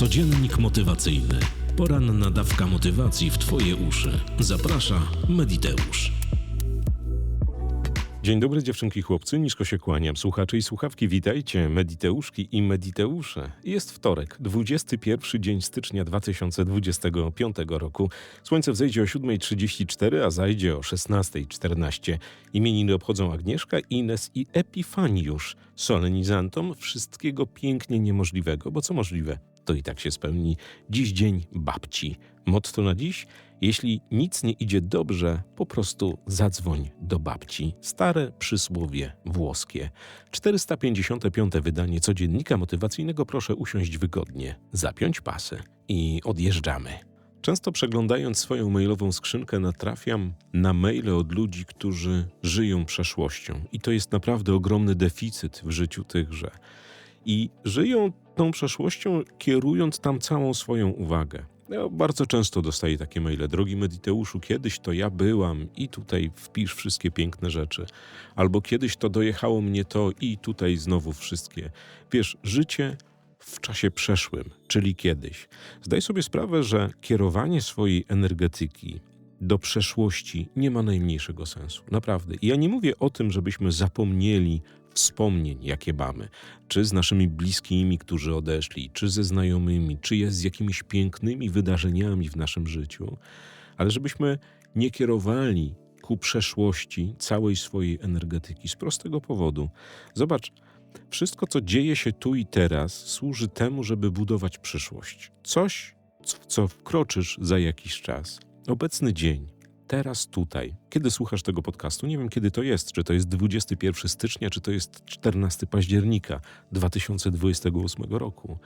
Codziennik motywacyjny. Poranna dawka motywacji w Twoje uszy. Zaprasza Mediteusz. Dzień dobry dziewczynki chłopcy, nisko się kłaniam. Słuchacze i słuchawki, witajcie, mediteuszki i mediteusze. Jest wtorek, 21 dzień stycznia 2025 roku. Słońce wzejdzie o 7.34, a zajdzie o 16.14. Imieniny obchodzą Agnieszka, Ines i Epifaniusz. Solenizantom wszystkiego pięknie niemożliwego, bo co możliwe, to i tak się spełni. Dziś dzień babci. Motto na dziś? Jeśli nic nie idzie dobrze, po prostu zadzwoń do babci. Stare przysłowie włoskie. 455. wydanie codziennika motywacyjnego proszę usiąść wygodnie, zapiąć pasy i odjeżdżamy. Często przeglądając swoją mailową skrzynkę natrafiam na maile od ludzi, którzy żyją przeszłością i to jest naprawdę ogromny deficyt w życiu tychże. I żyją tą przeszłością, kierując tam całą swoją uwagę. Ja bardzo często dostaję takie maile. Drogi Mediteuszu, kiedyś to ja byłam i tutaj wpisz wszystkie piękne rzeczy. Albo kiedyś to dojechało mnie to i tutaj znowu wszystkie. Wiesz, życie w czasie przeszłym, czyli kiedyś. Zdaj sobie sprawę, że kierowanie swojej energetyki do przeszłości nie ma najmniejszego sensu. Naprawdę. I ja nie mówię o tym, żebyśmy zapomnieli wspomnień, jakie mamy, czy z naszymi bliskimi, którzy odeszli, czy ze znajomymi, czy jest z jakimiś pięknymi wydarzeniami w naszym życiu, ale żebyśmy nie kierowali ku przeszłości całej swojej energetyki z prostego powodu. Zobacz, wszystko, co dzieje się tu i teraz, służy temu, żeby budować przyszłość. Coś, w co wkroczysz za jakiś czas. Obecny dzień, teraz, tutaj. Kiedy słuchasz tego podcastu? Nie wiem, kiedy to jest. Czy to jest 21 stycznia, czy to jest 14 października 2028 roku.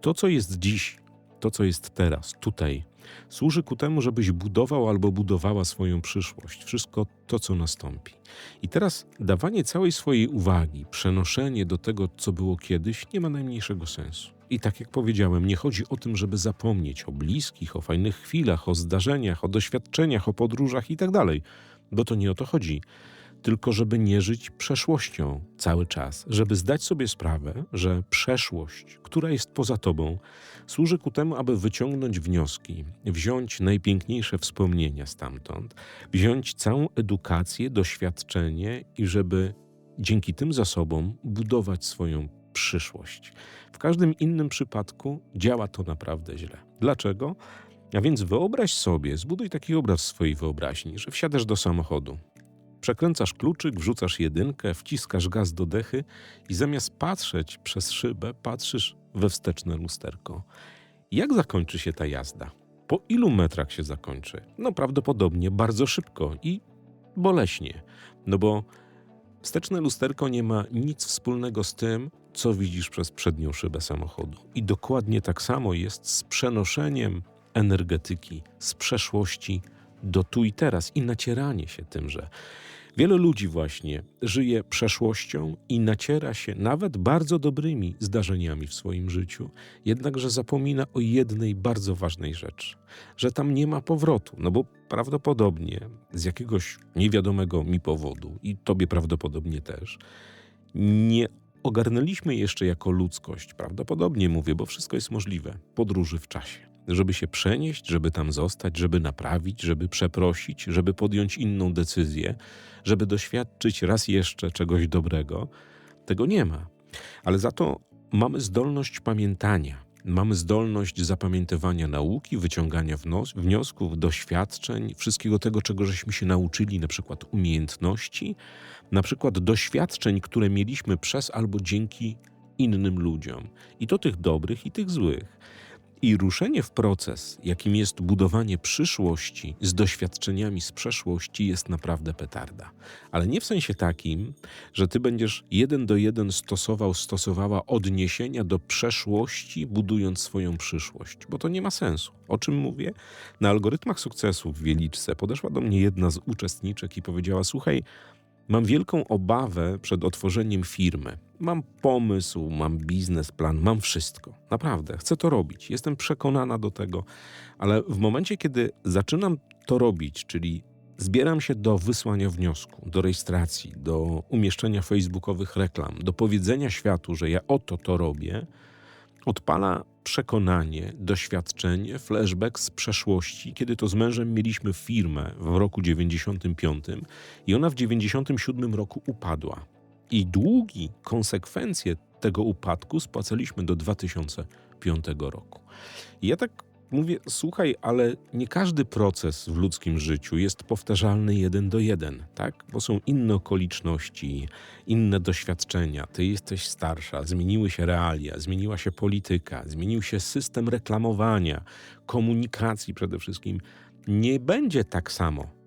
To, co jest dziś, to, co jest teraz, tutaj, służy ku temu, żebyś budował albo budowała swoją przyszłość, wszystko to, co nastąpi. I teraz dawanie całej swojej uwagi, przenoszenie do tego, co było kiedyś, nie ma najmniejszego sensu. I tak jak powiedziałem, nie chodzi o tym, żeby zapomnieć o bliskich, o fajnych chwilach, o zdarzeniach, o doświadczeniach, o podróżach itd., tak bo to nie o to chodzi tylko żeby nie żyć przeszłością cały czas, żeby zdać sobie sprawę, że przeszłość, która jest poza tobą, służy ku temu, aby wyciągnąć wnioski, wziąć najpiękniejsze wspomnienia stamtąd, wziąć całą edukację, doświadczenie i żeby dzięki tym zasobom budować swoją przyszłość. W każdym innym przypadku działa to naprawdę źle. Dlaczego? A więc wyobraź sobie, zbuduj taki obraz swojej wyobraźni, że wsiadasz do samochodu. Przekręcasz kluczyk, wrzucasz jedynkę, wciskasz gaz do dechy i zamiast patrzeć przez szybę, patrzysz we wsteczne lusterko. Jak zakończy się ta jazda? Po ilu metrach się zakończy? No prawdopodobnie bardzo szybko i boleśnie. No bo wsteczne lusterko nie ma nic wspólnego z tym, co widzisz przez przednią szybę samochodu. I dokładnie tak samo jest z przenoszeniem energetyki z przeszłości do tu i teraz i nacieranie się tymże. Wielu ludzi właśnie żyje przeszłością i naciera się nawet bardzo dobrymi zdarzeniami w swoim życiu, jednakże zapomina o jednej bardzo ważnej rzeczy, że tam nie ma powrotu, no bo prawdopodobnie z jakiegoś niewiadomego mi powodu i tobie prawdopodobnie też, nie ogarnęliśmy jeszcze jako ludzkość, prawdopodobnie mówię, bo wszystko jest możliwe, podróży w czasie żeby się przenieść, żeby tam zostać, żeby naprawić, żeby przeprosić, żeby podjąć inną decyzję, żeby doświadczyć raz jeszcze czegoś dobrego. Tego nie ma. Ale za to mamy zdolność pamiętania. Mamy zdolność zapamiętywania nauki, wyciągania wniosków, doświadczeń, wszystkiego tego, czego żeśmy się nauczyli, na przykład umiejętności, na przykład doświadczeń, które mieliśmy przez albo dzięki innym ludziom. I to tych dobrych, i tych złych. I ruszenie w proces, jakim jest budowanie przyszłości z doświadczeniami z przeszłości, jest naprawdę petarda. Ale nie w sensie takim, że ty będziesz jeden do jeden stosował, stosowała odniesienia do przeszłości, budując swoją przyszłość, bo to nie ma sensu. O czym mówię? Na algorytmach sukcesu w Wieliczce podeszła do mnie jedna z uczestniczek i powiedziała: Słuchaj, Mam wielką obawę przed otworzeniem firmy. Mam pomysł, mam biznesplan, mam wszystko. Naprawdę, chcę to robić. Jestem przekonana do tego, ale w momencie, kiedy zaczynam to robić, czyli zbieram się do wysłania wniosku, do rejestracji, do umieszczenia facebookowych reklam, do powiedzenia światu, że ja oto to robię, odpala przekonanie, doświadczenie, flashback z przeszłości, kiedy to z mężem mieliśmy firmę w roku 95 i ona w 97 roku upadła. I długi konsekwencje tego upadku spłacaliśmy do 2005 roku. I ja tak mówię, słuchaj, ale nie każdy proces w ludzkim życiu jest powtarzalny jeden do jeden, tak? Bo są inne okoliczności, inne doświadczenia. Ty jesteś starsza, zmieniły się realia, zmieniła się polityka, zmienił się system reklamowania, komunikacji przede wszystkim. Nie będzie tak samo.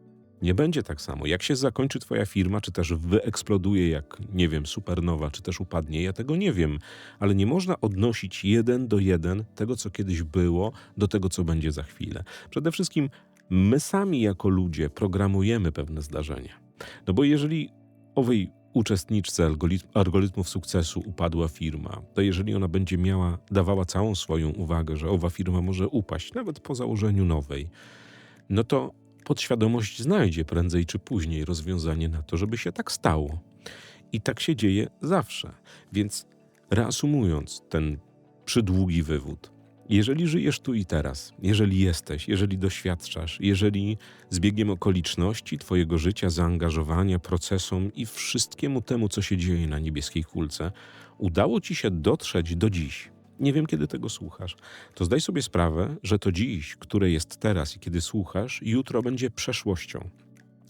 Nie będzie tak samo. Jak się zakończy twoja firma, czy też wyeksploduje jak, nie wiem, supernowa, czy też upadnie, ja tego nie wiem. Ale nie można odnosić jeden do jeden tego, co kiedyś było, do tego, co będzie za chwilę. Przede wszystkim my sami jako ludzie programujemy pewne zdarzenia. No bo jeżeli owej uczestniczce algorytm, algorytmów sukcesu upadła firma, to jeżeli ona będzie miała, dawała całą swoją uwagę, że owa firma może upaść, nawet po założeniu nowej, no to podświadomość znajdzie prędzej czy później rozwiązanie na to, żeby się tak stało. I tak się dzieje zawsze. Więc reasumując ten przydługi wywód, jeżeli żyjesz tu i teraz, jeżeli jesteś, jeżeli doświadczasz, jeżeli z biegiem okoliczności Twojego życia, zaangażowania, procesom i wszystkiemu temu, co się dzieje na niebieskiej kulce, udało Ci się dotrzeć do dziś, nie wiem, kiedy tego słuchasz, to zdaj sobie sprawę, że to dziś, które jest teraz i kiedy słuchasz, jutro będzie przeszłością.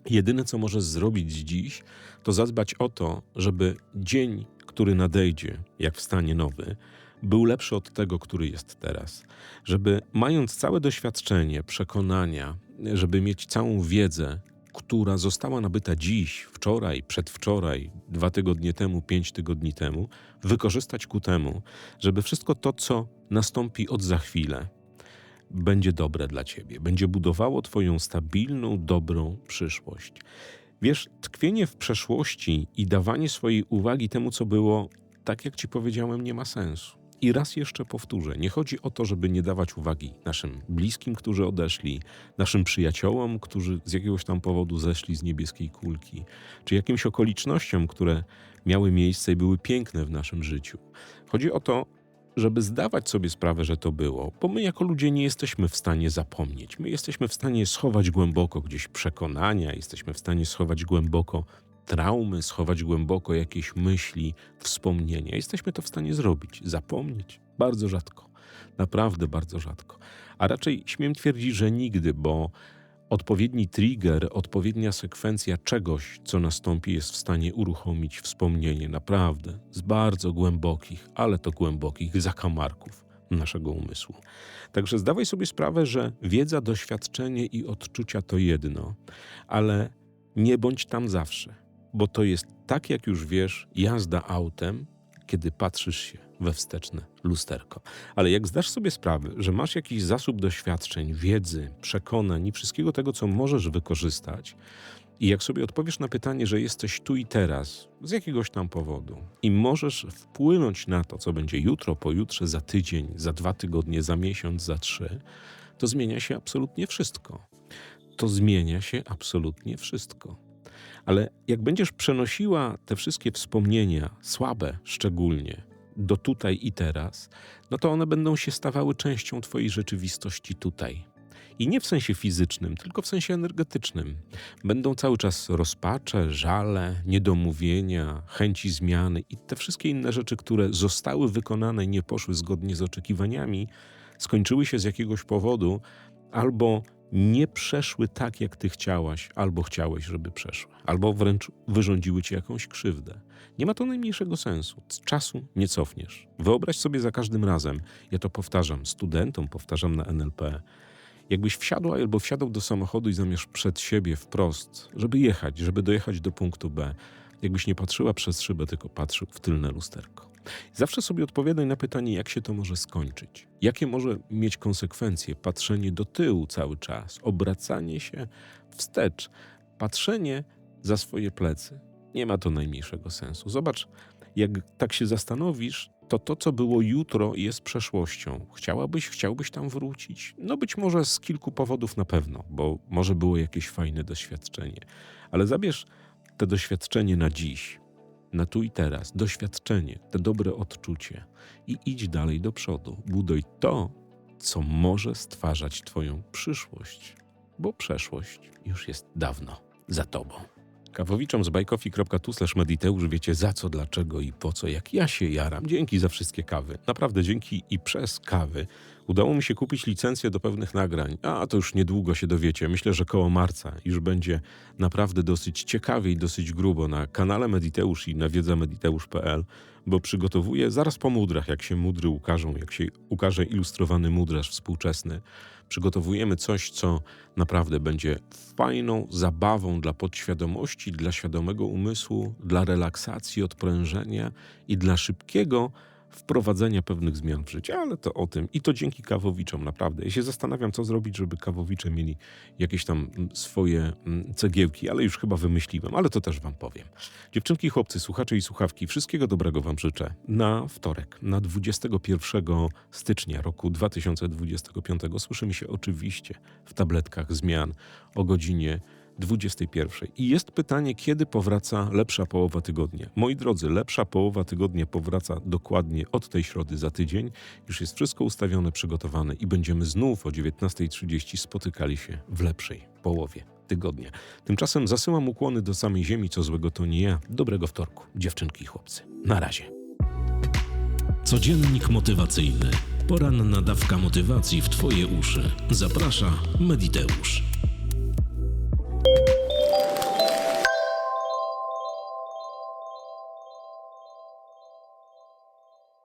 Jedyne, co możesz zrobić dziś, to zadbać o to, żeby dzień, który nadejdzie, jak wstanie nowy, był lepszy od tego, który jest teraz. Żeby mając całe doświadczenie, przekonania, żeby mieć całą wiedzę, która została nabyta dziś, wczoraj, przedwczoraj, dwa tygodnie temu, pięć tygodni temu, wykorzystać ku temu, żeby wszystko to, co nastąpi od za chwilę, będzie dobre dla ciebie, będzie budowało twoją stabilną, dobrą przyszłość. Wiesz, tkwienie w przeszłości i dawanie swojej uwagi temu, co było, tak jak ci powiedziałem, nie ma sensu. I raz jeszcze powtórzę, nie chodzi o to, żeby nie dawać uwagi naszym bliskim, którzy odeszli, naszym przyjaciołom, którzy z jakiegoś tam powodu zeszli z niebieskiej kulki, czy jakimś okolicznościom, które miały miejsce i były piękne w naszym życiu. Chodzi o to, żeby zdawać sobie sprawę, że to było, bo my jako ludzie nie jesteśmy w stanie zapomnieć. My jesteśmy w stanie schować głęboko gdzieś przekonania, jesteśmy w stanie schować głęboko traumy, schować głęboko jakieś myśli, wspomnienia. Jesteśmy to w stanie zrobić, zapomnieć bardzo rzadko, naprawdę bardzo rzadko. A raczej śmiem twierdzić, że nigdy, bo odpowiedni trigger, odpowiednia sekwencja czegoś, co nastąpi, jest w stanie uruchomić wspomnienie naprawdę z bardzo głębokich, ale to głębokich zakamarków naszego umysłu. Także zdawaj sobie sprawę, że wiedza, doświadczenie i odczucia to jedno, ale nie bądź tam zawsze bo to jest tak, jak już wiesz, jazda autem, kiedy patrzysz się we wsteczne lusterko. Ale jak zdasz sobie sprawę, że masz jakiś zasób doświadczeń, wiedzy, przekonań i wszystkiego tego, co możesz wykorzystać, i jak sobie odpowiesz na pytanie, że jesteś tu i teraz z jakiegoś tam powodu i możesz wpłynąć na to, co będzie jutro, pojutrze, za tydzień, za dwa tygodnie, za miesiąc, za trzy, to zmienia się absolutnie wszystko. To zmienia się absolutnie wszystko. Ale jak będziesz przenosiła te wszystkie wspomnienia, słabe szczególnie, do tutaj i teraz, no to one będą się stawały częścią Twojej rzeczywistości tutaj. I nie w sensie fizycznym, tylko w sensie energetycznym. Będą cały czas rozpacze, żale, niedomówienia, chęci zmiany i te wszystkie inne rzeczy, które zostały wykonane i nie poszły zgodnie z oczekiwaniami, skończyły się z jakiegoś powodu albo nie przeszły tak, jak ty chciałaś, albo chciałeś, żeby przeszły, albo wręcz wyrządziły ci jakąś krzywdę. Nie ma to najmniejszego sensu. Z czasu nie cofniesz. Wyobraź sobie za każdym razem, ja to powtarzam studentom, powtarzam na NLP, jakbyś wsiadła albo wsiadał do samochodu i zamiast przed siebie wprost, żeby jechać, żeby dojechać do punktu B, jakbyś nie patrzyła przez szybę, tylko patrzył w tylne lusterko. Zawsze sobie odpowiadaj na pytanie, jak się to może skończyć. Jakie może mieć konsekwencje patrzenie do tyłu cały czas, obracanie się wstecz, patrzenie za swoje plecy. Nie ma to najmniejszego sensu. Zobacz, jak tak się zastanowisz, to to, co było jutro, jest przeszłością. Chciałabyś, chciałbyś tam wrócić? No być może z kilku powodów na pewno, bo może było jakieś fajne doświadczenie. Ale zabierz to doświadczenie na dziś, na tu i teraz, doświadczenie, te dobre odczucie i idź dalej do przodu. Buduj to, co może stwarzać Twoją przyszłość, bo przeszłość już jest dawno za Tobą. Kawowiczom z bajkofi.tu mediteusz wiecie za co, dlaczego i po co, jak ja się jaram. Dzięki za wszystkie kawy. Naprawdę dzięki i przez kawy udało mi się kupić licencję do pewnych nagrań. A to już niedługo się dowiecie. Myślę, że koło marca już będzie naprawdę dosyć ciekawie i dosyć grubo na kanale Mediteusz i na wiedzamediteusz.pl, bo przygotowuję zaraz po mudrach, jak się mudry ukażą, jak się ukaże ilustrowany mudraż współczesny. Przygotowujemy coś, co naprawdę będzie fajną zabawą dla podświadomości, dla świadomego umysłu, dla relaksacji, odprężenia i dla szybkiego wprowadzenia pewnych zmian w życiu, ale to o tym i to dzięki kawowiczom, naprawdę. Ja się zastanawiam, co zrobić, żeby kawowicze mieli jakieś tam mm, swoje mm, cegiełki, ale już chyba wymyśliłem, ale to też wam powiem. Dziewczynki, chłopcy, słuchacze i słuchawki, wszystkiego dobrego wam życzę na wtorek, na 21 stycznia roku 2025. Słyszymy się oczywiście w tabletkach zmian o godzinie 21. I jest pytanie, kiedy powraca lepsza połowa tygodnia. Moi drodzy, lepsza połowa tygodnia powraca dokładnie od tej środy za tydzień. Już jest wszystko ustawione, przygotowane i będziemy znów o 19.30 spotykali się w lepszej połowie tygodnia. Tymczasem zasyłam ukłony do samej ziemi, co złego to nie ja. Dobrego wtorku, dziewczynki i chłopcy. Na razie. Codziennik motywacyjny. Poranna dawka motywacji w Twoje uszy. Zaprasza Mediteusz.